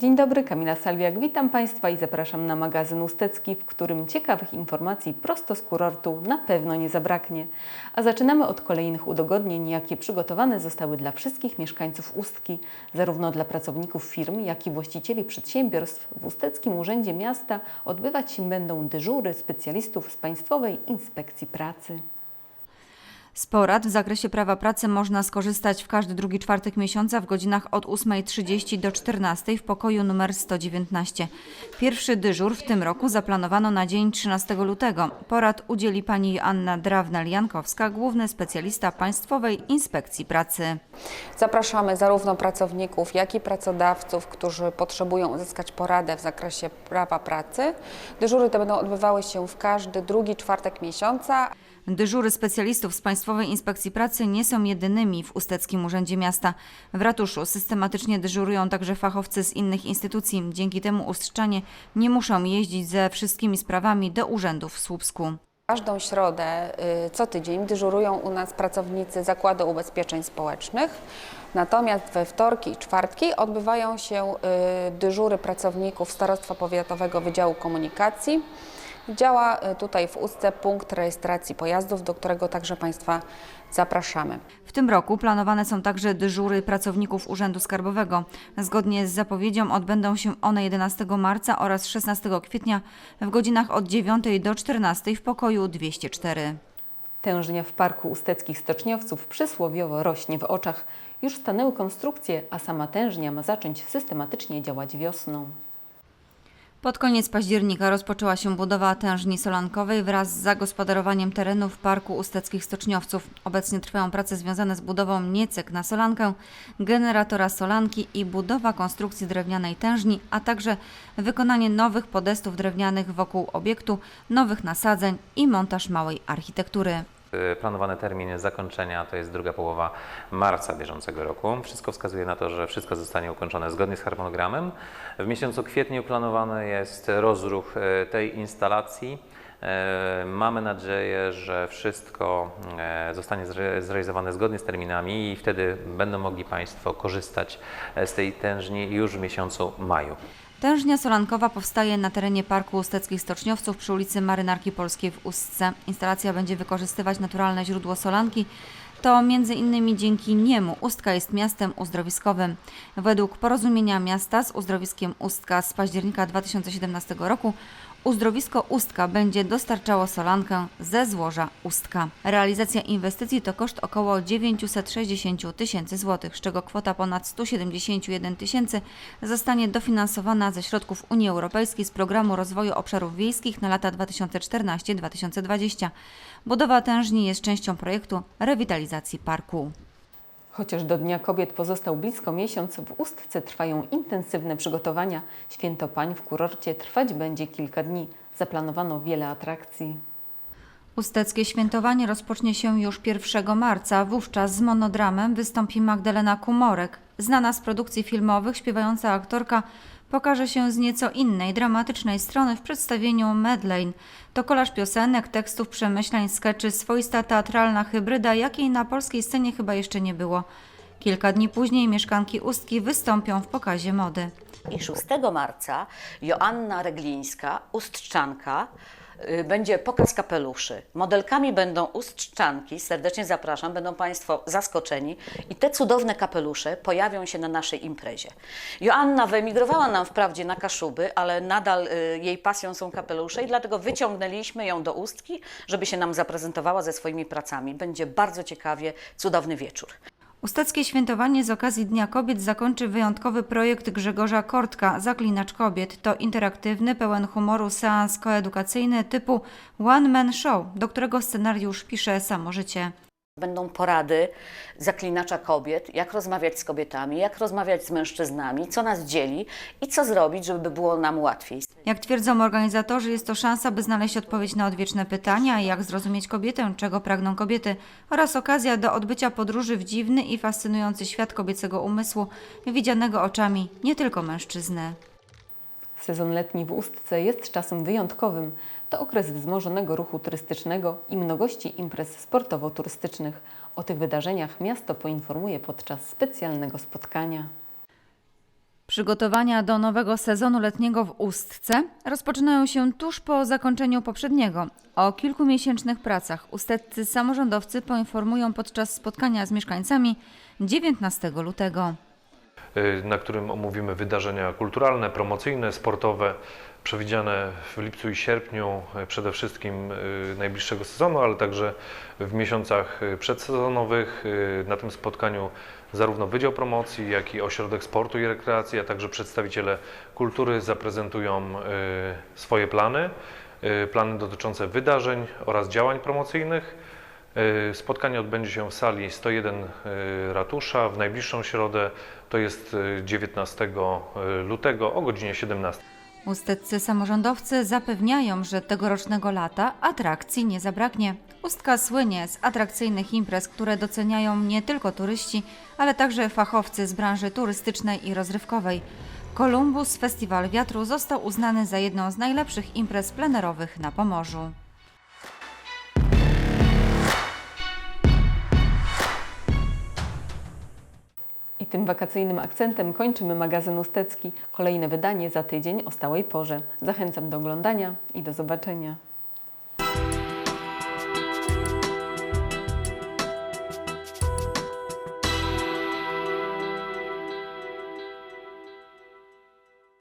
Dzień dobry, Kamila Salwiak. Witam Państwa i zapraszam na magazyn Ustecki, w którym ciekawych informacji prosto z kurortu na pewno nie zabraknie. A zaczynamy od kolejnych udogodnień, jakie przygotowane zostały dla wszystkich mieszkańców Ustki, zarówno dla pracowników firm, jak i właścicieli przedsiębiorstw. W Usteckim Urzędzie Miasta odbywać się będą dyżury specjalistów z Państwowej Inspekcji Pracy. Z porad w zakresie prawa pracy można skorzystać w każdy drugi czwartek miesiąca w godzinach od 8.30 do 14.00 w pokoju numer 119. Pierwszy dyżur w tym roku zaplanowano na dzień 13 lutego. Porad udzieli pani Anna Drawnel-Jankowska, główny specjalista Państwowej Inspekcji Pracy. Zapraszamy zarówno pracowników, jak i pracodawców, którzy potrzebują uzyskać poradę w zakresie prawa pracy. Dyżury te będą odbywały się w każdy drugi czwartek miesiąca. Dyżury specjalistów z Państwowej Inspekcji Pracy nie są jedynymi w Usteckim Urzędzie Miasta. W ratuszu systematycznie dyżurują także fachowcy z innych instytucji. Dzięki temu ustrzanie nie muszą jeździć ze wszystkimi sprawami do urzędów w Słupsku. Każdą środę y, co tydzień dyżurują u nas pracownicy Zakładu Ubezpieczeń Społecznych. Natomiast we wtorki i czwartki odbywają się y, dyżury pracowników Starostwa Powiatowego Wydziału Komunikacji. Działa y, tutaj w Ustce punkt rejestracji pojazdów, do którego także Państwa zapraszamy. W tym roku planowane są także dyżury pracowników Urzędu Skarbowego. Zgodnie z zapowiedzią odbędą się one 11 marca oraz 16 kwietnia w godzinach od 9 do 14 w pokoju 204. Tężnia w Parku Usteckich Stoczniowców przysłowiowo rośnie w oczach. Już stanęły konstrukcje, a sama tężnia ma zacząć systematycznie działać wiosną. Pod koniec października rozpoczęła się budowa tężni solankowej wraz z zagospodarowaniem terenu w Parku Usteckich Stoczniowców. Obecnie trwają prace związane z budową niecek na solankę, generatora solanki i budowa konstrukcji drewnianej tężni, a także wykonanie nowych podestów drewnianych wokół obiektu, nowych nasadzeń i montaż małej architektury. Y, Planowany termin zakończenia to jest druga połowa marca bieżącego roku. Wszystko wskazuje na to, że wszystko zostanie ukończone zgodnie z harmonogramem. W miesiącu kwietniu planowany jest rozruch y, tej instalacji. Y, Mamy nadzieję, że wszystko zostanie zre- zrealizowane zgodnie z terminami i wtedy będą mogli Państwo korzystać z tej tężni już w miesiącu maju. Tężnia solankowa powstaje na terenie Parku Usteckich Stoczniowców przy ulicy Marynarki Polskiej w Ustce. Instalacja będzie wykorzystywać naturalne źródło solanki. To między innymi dzięki niemu Ustka jest miastem uzdrowiskowym. Według porozumienia miasta z uzdrowiskiem Ustka z października 2017 roku Uzdrowisko Ustka będzie dostarczało solankę ze złoża Ustka. Realizacja inwestycji to koszt około 960 tysięcy złotych, z czego kwota ponad 171 tysięcy zostanie dofinansowana ze środków Unii Europejskiej z Programu Rozwoju Obszarów Wiejskich na lata 2014-2020. Budowa tężni jest częścią projektu rewitalizacji parku. Chociaż do Dnia Kobiet pozostał blisko miesiąc, w Ustce trwają intensywne przygotowania. Święto Pań w kurorcie trwać będzie kilka dni. Zaplanowano wiele atrakcji. Usteckie świętowanie rozpocznie się już 1 marca. Wówczas z monodramem wystąpi Magdalena Kumorek. Znana z produkcji filmowych, śpiewająca aktorka pokaże się z nieco innej, dramatycznej strony w przedstawieniu Medlane. To kolaż piosenek, tekstów, przemyśleń, skeczy, swoista teatralna hybryda, jakiej na polskiej scenie chyba jeszcze nie było. Kilka dni później mieszkanki Ustki wystąpią w pokazie mody. I 6 marca Joanna Reglińska, ustrzanka, y, będzie pokaz kapeluszy. Modelkami będą ustrzanki, serdecznie zapraszam, będą Państwo zaskoczeni i te cudowne kapelusze pojawią się na naszej imprezie. Joanna wyemigrowała nam wprawdzie na Kaszuby, ale nadal y, jej pasją są kapelusze i dlatego wyciągnęliśmy ją do Ustki, żeby się nam zaprezentowała ze swoimi pracami. Będzie bardzo ciekawie, cudowny wieczór. Usteckie świętowanie z okazji Dnia Kobiet zakończy wyjątkowy projekt Grzegorza Kortka Zaklinacz Kobiet. To interaktywny, pełen humoru seans koedukacyjny typu One Man Show, do którego scenariusz pisze samo życie. Będą porady zaklinacza kobiet, jak rozmawiać z kobietami, jak rozmawiać z mężczyznami, co nas dzieli i co zrobić, żeby było nam łatwiej. Jak twierdzą organizatorzy, jest to szansa, by znaleźć odpowiedź na odwieczne pytania, jak zrozumieć kobietę, czego pragną kobiety, oraz okazja do odbycia podróży w dziwny i fascynujący świat kobiecego umysłu, widzianego oczami nie tylko mężczyzny. Sezon letni w Ustce jest czasem wyjątkowym. To okres wzmożonego ruchu turystycznego i mnogości imprez sportowo-turystycznych. O tych wydarzeniach miasto poinformuje podczas specjalnego spotkania. Przygotowania do nowego sezonu letniego w Ustce rozpoczynają się tuż po zakończeniu poprzedniego. O kilkumiesięcznych pracach usteccy samorządowcy poinformują podczas spotkania z mieszkańcami 19 lutego. Y, na którym omówimy wydarzenia kulturalne, promocyjne, sportowe, przewidziane w lipcu i sierpniu, y, przede wszystkim y, najbliższego sezonu, ale także w miesiącach przedsezonowych. Na tym spotkaniu zarówno Wydział Promocji, jak i Ośrodek Sportu i Rekreacji, a także przedstawiciele kultury zaprezentują swoje plany, plany dotyczące wydarzeń oraz działań promocyjnych. Y, Spotkanie odbędzie się w sali 101 y, Ratusza w najbliższą środę, to jest y, 19 lutego o godzinie 17. Usteccy samorządowcy zapewniają, że tegorocznego lata atrakcji nie zabraknie. Ustka słynie z atrakcyjnych imprez, które doceniają nie tylko turyści, ale także fachowcy z branży turystycznej i rozrywkowej. Columbus Festiwal Wiatru został uznany za jedną z najlepszych imprez plenerowych na Pomorzu. Tym wakacyjnym akcentem kończymy magazyn Ustecki. Kolejne wydanie za tydzień o stałej porze. Zachęcam do oglądania i do zobaczenia.